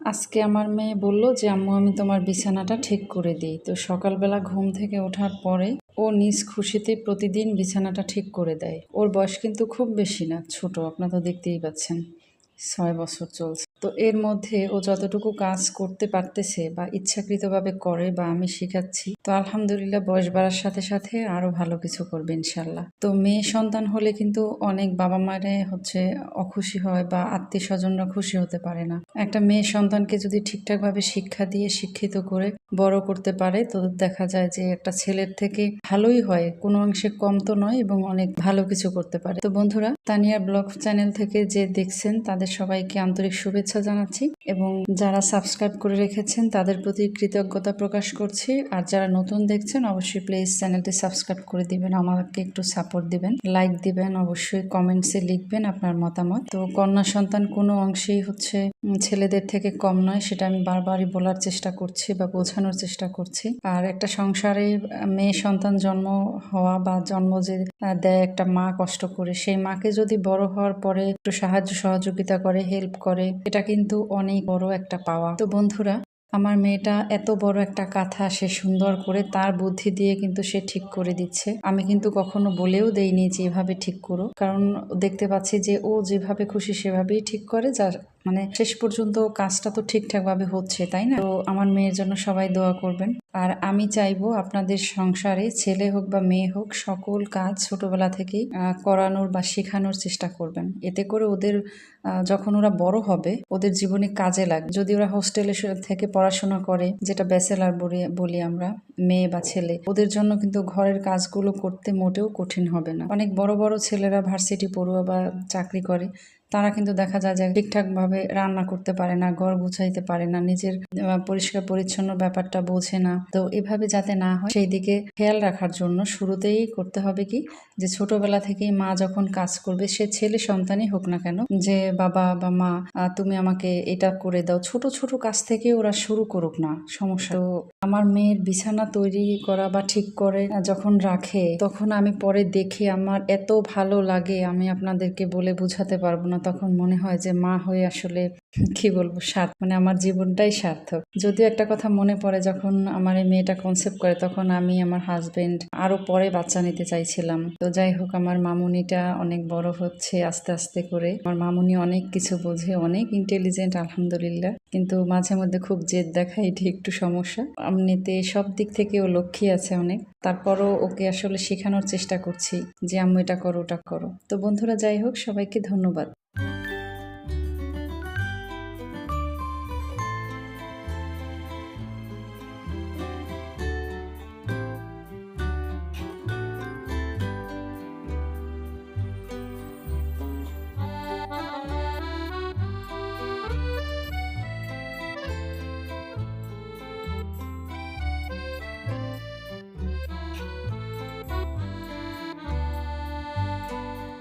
আজকে আমার মেয়ে বলল যে, আম্মু, আমি তোমার বিছানাটা ঠিক করে দিই। তো সকালবেলা ঘুম থেকে ওঠার পরে ও নিজ খুশিতে প্রতিদিন বিছানাটা ঠিক করে দেয়। ওর বয়স কিন্তু খুব বেশি না, ছোট, আপনারা তো দেখতেই পাচ্ছেন। ছয় বছর চলছে। তো এর মধ্যে ও যতটুকু কাজ করতে পারতেছে বা ইচ্ছাকৃতভাবে করে বা আমি শেখাচ্ছি, তো আলহামদুলিল্লাহ বয়স বাড়ার সাথে সাথে আরও ভালো কিছু করবে ইনশাল্লাহ। তো মেয়ে সন্তান হলে কিন্তু অনেক বাবা মারে হচ্ছে অখুশি হয় বা আত্মীয় স্বজনরা খুশি হতে পারে না। একটা মেয়ে সন্তানকে যদি ঠিকঠাকভাবে শিক্ষা দিয়ে শিক্ষিত করে বড় করতে পারে, তো দেখা যায় যে একটা ছেলের থেকে ভালোই হয়, কোনো অংশে কম তো নয় এবং অনেক ভালো কিছু করতে পারে। তো বন্ধুরা তানিয়া ব্লগ চ্যানেল থেকে যে দেখছেন, তাদের সবাইকে আন্তরিক শুভেচ্ছা জানাচ্ছি এবং যারা সাবস্ক্রাইব করে রেখেছেন তাদের প্রতি কৃতজ্ঞতা প্রকাশ করছি। আর যারা নতুন দেখছেন, অবশ্যই প্লিজ চ্যানেলটি সাবস্ক্রাইব করে দিবেন, আমাকে একটু সাপোর্ট দিবেন। লাইক দিবেন, অবশ্যই কমেন্টসে লিখবেন আপনার মতামত। তো কন্যা সন্তান কোনো অংশেই হচ্ছে ছেলেদের থেকে কম নয়, সেটা আমি বারবারই বলার চেষ্টা করছি বা বোঝানোর চেষ্টা করছি। আর একটা সংসারে মেয়ে সন্তান জন্ম হওয়া বা জন্ম যে দেয় একটা মা কষ্ট করে, সেই মাকে যদি বড় হওয়ার পরে একটু সাহায্য সহযোগিতা করে হেল্প করে, এটা কিন্তু অনেক বড় একটা পাওয়া। তো বন্ধুরা, আমার মেয়েটা এত বড় একটা কাঁথা সে সুন্দর করে তার বুদ্ধি দিয়ে কিন্তু সে ঠিক করে দিচ্ছে। আমি কিন্তু কখনো বলেও দেইনি যে এভাবে ঠিক করো কারণ দেখতে পাচ্ছি যে ও যেভাবে খুশি সেভাবেই ঠিক করে, যার মানে শেষ পর্যন্ত কাজটা তো ঠিকঠাকভাবে হচ্ছে, তাই না? তো আমার মেয়ের জন্য সবাই দোয়া করবেন। আর আমি চাইব আপনাদের সংসারে, ছেলে হোক বা মেয়ে হোক, সকল কাজ ছোটবেলা থেকেই করানোর বা শেখানোর চেষ্টা করবেন। এতে করে ওদের যখন ওরা বড় হবে, ওদের জীবনে কাজে লাগবে। যদি ওরা হোস্টেলে থেকে পড়াশোনা করে, যেটা ব্যাচেলার বলি বলি আমরা, মেয়ে বা ছেলে, ওদের জন্য কিন্তু ঘরের কাজগুলো করতে মোটেও কঠিন হবে না। অনেক বড় বড় ছেলেরা ভার্সিটি পড়ুয়া বা চাকরি করে তারা কিন্তু দেখা যায় যে ঠিকঠাকভাবে রান্না করতে পারে না, ঘর গুছাইতে পারে না, নিজের পরিষ্কার পরিচ্ছন্ন ব্যাপারটা বোঝে না। তো এভাবে যাতে না হয়, সেই দিকে খেয়াল রাখার জন্য শুরুতেই করতে হবে কি, যে ছোটবেলা থেকেই মা যখন কাজ করবে, সে ছেলে সন্তানই হোক না কেন, যে বাবা বা মা তুমি আমাকে এটা করে দাও। ছোট ছোট কাজ থেকে ওরা শুরু করুক না, সমস্যা। তো আমার মেয়ের বিছানা তৈরি করা বা ঠিক করে যখন রাখে, তখন আমি পরে দেখি আমার এত ভালো লাগে, আমি আপনাদেরকে বলে বোঝাতে পারব না। তখন মনে হয় যে, মা হয়ে আসলে কি বলব সার্থ মানে আমার জীবনটাই সার্থক। যদিও একটা কথা মনে পড়ে, যখন আমার এই মেয়েটা কনসেপ্ট করে, তখন আমি আমার হাজবেন্ড আরও পরে বাচ্চা নিতে চাইছিলাম। তো যাই হোক, আমার মামুনিটা অনেক বড় হচ্ছে আস্তে আস্তে করে। আমার মামুনি অনেক কিছু বোঝে, অনেক ইন্টেলিজেন্ট আলহামদুলিল্লাহ। কিন্তু মাঝে মধ্যে খুব জেদ দেখায়, এটি একটু সমস্যা। এমনিতে সব দিক থেকে ও লক্ষ্মী আছে অনেক। তারপরও ওকে আসলে শেখানোর চেষ্টা করছি যে, আম্মু, এটা করো, ওটা করো। তো বন্ধুরা, যাই হোক, সবাইকে ধন্যবাদ।